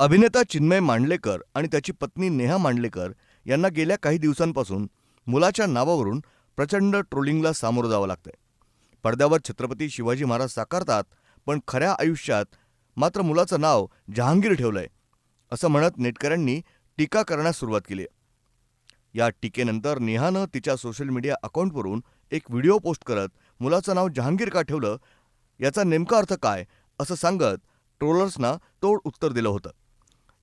अभिनेता चिन्मय मांडलेकर आणि त्याची पत्नी नेहा मांडलेकर यांना गेल्या काही दिवसांपासून मुलाच्या नावावरून प्रचंड ट्रोलिंगला सामोरं जावं लागतंय. पडद्यावर छत्रपती शिवाजी महाराज साकारतात पण खऱ्या आयुष्यात मात्र मुलाचं नाव जहांगीर ठेवलंय असं म्हणत नेटकऱ्यांनी टीका करण्यास सुरुवात केली आहे. या टीकेनंतर नेहानं तिच्या सोशल मीडिया अकाउंटवरून एक व्हिडिओ पोस्ट करत मुलाचं नाव जहांगीर का ठेवलं याचा नेमका अर्थ काय असं सांगत ट्रोलर्सना तोड उत्तर दिलं होतं.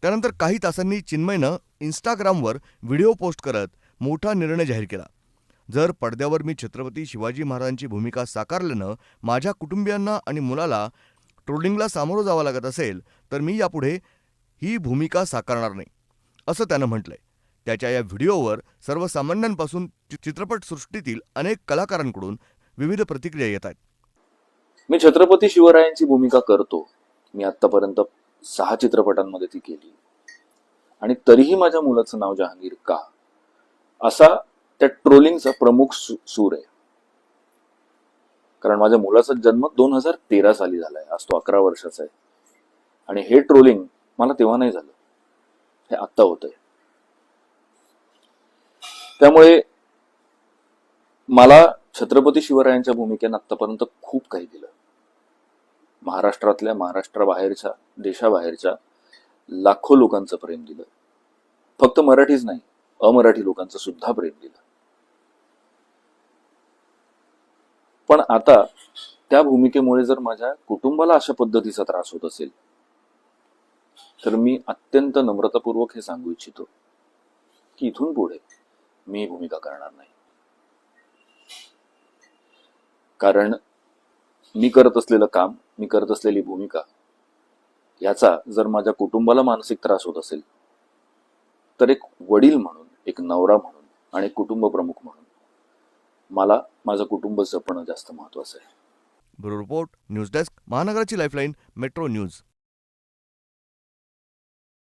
त्यानंतर काही तासांनी चिन्मयनं इन्स्टाग्रामवर व्हिडिओ पोस्ट करत मोठा निर्णय जाहीर केला. जर पडद्यावर मी छत्रपती शिवाजी महाराजांची भूमिका साकारल्यानं माझ्या कुटुंबियांना आणि मुलाला ट्रोलिंगला सामोरं जावं लागत असेल तर मी यापुढे ही भूमिका साकारणार नाही असं त्यानं म्हटलंय. त्याच्या या व्हिडिओवर सर्वसामान्यांपासून चित्रपटसृष्टीतील अनेक कलाकारांकडून विविध प्रतिक्रिया येत आहेत. मी छत्रपती शिवरायांची भूमिका करतो. मी आतापर्यंत सहा चित्रपटांमध्ये ती केली. आणि तरीही माझ्या मुलाचं नाव जहांगीर का? असा त्या ट्रोलिंगचा प्रमुख सूर आहे. कारण माझ्या मुलाचा जन्म दोन हजार तेरा साली झालाय. आज तो अकरा वर्षाचा आहे. आणि हे ट्रोलिंग मला तेव्हा नाही झालं. हे आत्ता होत आहे त्यामुळे मला छत्रपती शिवरायांच्या भूमिकेनं आतापर्यंत खूप काही दिलं महाराष्ट्रातल्या महाराष्ट्राबाहेरच्या देशाबाहेरच्या लाखो लोकांचं प्रेम दिलं. फक्त मराठीच नाही अमराठी लोकांचं सुद्धा प्रेम दिलं. पण आता त्या भूमिकेमुळे जर माझ्या कुटुंबाला अशा पद्धतीचा त्रास होत असेल तर मी अत्यंत नम्रतापूर्वक हे सांगू इच्छितो की इथून पुढे मी भूमिका करणार नाही. कारण मी करत असलेलं काम मी करत असलेली भूमिका याचा जर माझ्या कुटुंबाला मानसिक त्रास होत असेल तर एक वडील म्हणून एक नवरा म्हणून आणि एक कुटुंब प्रमुख म्हणून मला माझं कुटुंब जपणं जास्त महत्वाचं आहे. ब्युरो रिपोर्ट न्यूज डेस्क महानगराची लाईफलाईन मेट्रो न्यूज.